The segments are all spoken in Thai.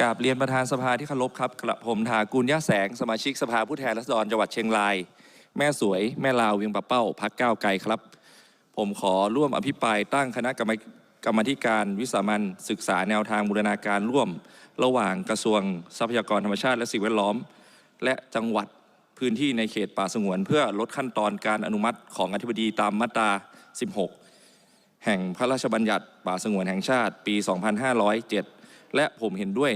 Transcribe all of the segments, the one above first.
กราบเรียนประธานสภาที่เคารพครับกระผมถากูลย่าแสงสมาชิกสภาผู้แทนราษฎรจังหวัดเชียงราย แม่สวยแม่ลาวเวียงปะเป้าพักก้าวไกลครับ ผมขอร่วมอภิปรายตั้งคณะกรรมกรรมธิการวิสามันศึกษาแนวทางบูรณาการร่วม ระหว่างกระทรวงทรัพยากรธรรมชาติและสิ่งแวดล้อม และจังหวัดพื้นที่ในเขตป่าสงวน เพื่อลดขั้นตอนการอนุมัติของอธิบดีตามมาตรา 16 แห่งพระราชบัญญัติป่าสงวนแห่งชาติปี 2507 และผมเห็นด้วย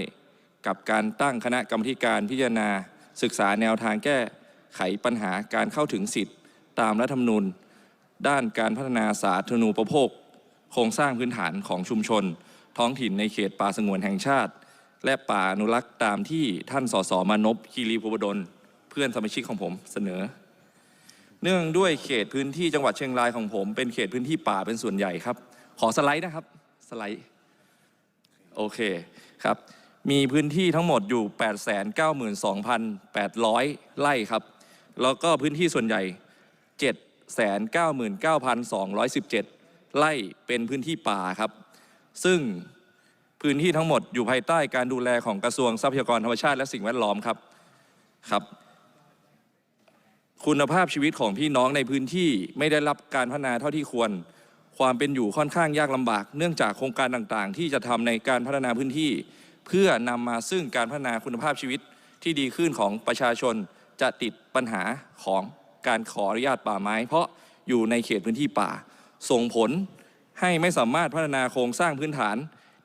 กับการตั้งคณะกรรมการพิจารณา ศึกษาแนวทางแก้ไขปัญหาการเข้าถึงสิทธิ์ตามรัฐธรรมนูญ ด้านการพัฒนาสาธารณูปโภค โครงสร้างพื้นฐานของชุมชน ท้องถิ่นในเขตป่าสงวนแห่งชาติ และป่าอนุรักษ์ตามที่ท่านสสมานพคีรีภูบดลเพื่อนสมาชิกของผมเสนอ เนื่องด้วยเขตพื้นที่จังหวัดเชียงรายของผมเป็นเขตพื้นที่ป่าเป็นส่วนใหญ่ครับ ขอสไลด์นะครับสไลด์ โอเคครับ มีพื้นที่ทั้งหมดอยู่ 892,800 ไร่ครับ แล้วก็พื้นที่ส่วนใหญ่ 799,217 ไร่เป็นพื้นที่ป่าครับ ซึ่งพื้นที่ทั้งหมดอยู่ภายใต้การดูแลของกระทรวงทรัพยากรธรรมชาติและสิ่งแวดล้อมครับครับคุณภาพชีวิตของพี่น้องในพื้นที่ไม่ได้รับการพัฒนาเท่าที่ควร ความเป็นอยู่ค่อนข้างยากลำบาก เนื่องจากโครงการต่างๆ ที่จะทำในการพัฒนาพื้นที่ เพื่อนำมาซึ่งการพัฒนาคุณภาพชีวิตที่ดีขึ้นของประชาชนจะติดปัญหาของการขออนุญาตป่าไม้ เพราะอยู่ในเขตพื้นที่ป่า ส่งผลให้ไม่สามารถพัฒนาโครงสร้างพื้นฐาน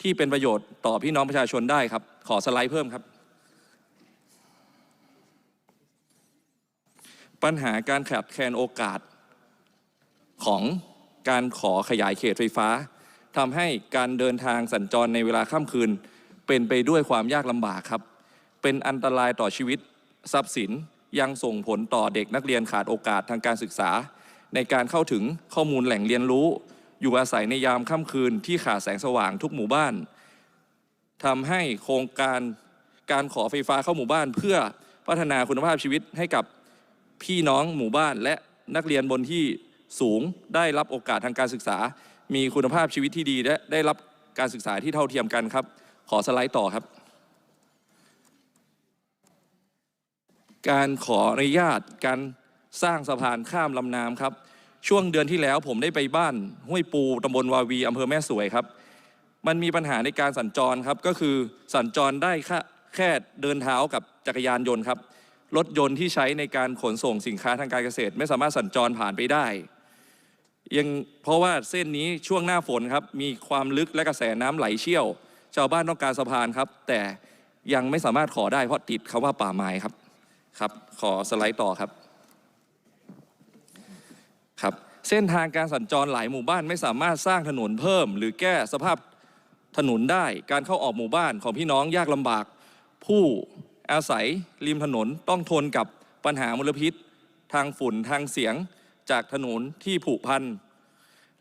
ที่เป็นประโยชน์ต่อพี่น้องประชาชนได้ครับ ขอสไลด์เพิ่มครับ ปัญหาการขาดแคลนโอกาสของ การขอขยายเขตไฟฟ้าทำให้การเดินทางสัญจรในเวลาค่ำคืน เป็นไปด้วยความยากลำบากครับ เป็นอันตรายต่อชีวิตทรัพย์สินยังส่งผลต่อเด็กนักเรียนขาดโอกาสทางการศึกษา ในการเข้าถึงข้อมูลแหล่งเรียนรู้ อยู่อาศัยในยามค่ำคืนที่ขาดแสงสว่างทุกหมู่บ้านทำให้โครงการการขอไฟฟ้าเข้าหมู่บ้าน เพื่อพัฒนาคุณภาพชีวิตให้กับพี่น้องหมู่บ้านและนักเรียนบนที่ สูงได้รับโอกาสทางการศึกษา มีคุณภาพชีวิตที่ดีและได้รับการศึกษาที่เท่าเทียมกันครับ ขอสไลด์ต่อครับ การขออนุญาตการสร้างสะพานข้ามลำน้ำครับ ช่วงเดือนที่แล้วผมได้ไปบ้าน ห้วยปูตำบลวาวีอำเภอแม่สวยครับ มันมีปัญหาในการสัญจรครับ ก็คือสัญจรได้แค่แค่เดินเท้ากับจักรยานยนต์ครับรถยนต์ที่ใช้ในการขนส่งสินค้าทางการเกษตร ไม่สามารถสัญจรผ่านไปได้ ยังเพราะว่าเส้นนี้ช่วงหน้าฝนครับมีความลึกและกระแสน้ำไหลเชี่ยว ชาวบ้านต้องการสะพานครับ แต่ยังไม่สามารถขอได้เพราะติดคำว่าป่าไม้ครับครับ ขอสไลด์ต่อครับครับ เส้นทางการสัญจรหลายหมู่บ้านไม่สามารถสร้างถนนเพิ่ม หรือแก้สภาพถนนได้การเข้าออกหมู่บ้านของพี่น้องยากลำบาก ผู้อาศัยริมถนนต้องทนกับปัญหามลพิษ ทางฝุ่นทางเสียง จากถนนที่ผุพัน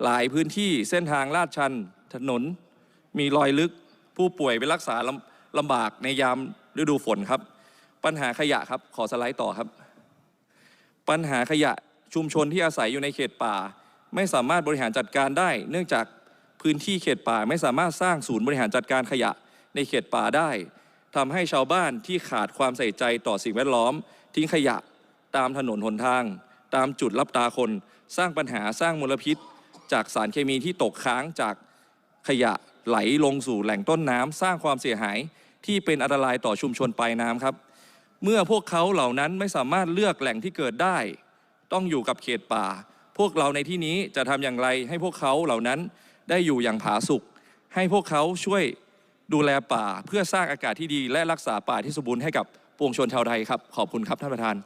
หลายพื้นที่เส้นทางลาดชัน ถนนมีรอยลึกผู้ป่วยไปรักษาลำลำบากในยามฤดูฝนครับ ปัญหาขยะครับขอสไลด์ต่อครับ ปัญหาขยะชุมชนที่อาศัยอยู่ในเขตป่า ไม่สามารถบริหารจัดการได้ เนื่องจากพื้นที่เขตป่าไม่สามารถสร้างศูนย์บริหารจัดการขยะในเขตป่าได้ทำให้ชาวบ้านที่ขาดความใส่ใจต่อสิ่งแวดล้อม ทิ้งขยะตามถนนหนทาง ตามจุดรับตาคน สร้างปัญหาสร้างมลพิษ จากสารเคมีที่ตกค้างจากขยะไหลลงสู่แหล่งต้นน้ำสร้างความเสียหายที่เป็นอันตรายต่อชุมชนปลายน้ำครับ เมื่อพวกเขาเหล่านั้นไม่สามารถเลือกแหล่งที่เกิดได้ ต้องอยู่กับเขตป่า พวกเราในที่นี้จะทำอย่างไร ให้พวกเขาเหล่านั้นได้อยู่อย่างผาสุกให้พวกเขาช่วยดูแลป่าเพื่อสร้างอากาศที่ดี และรักษาป่าที่สมบูรณ์ให้กับปวงชนชาวไทยครับ ขอบคุณครับท่านประธาน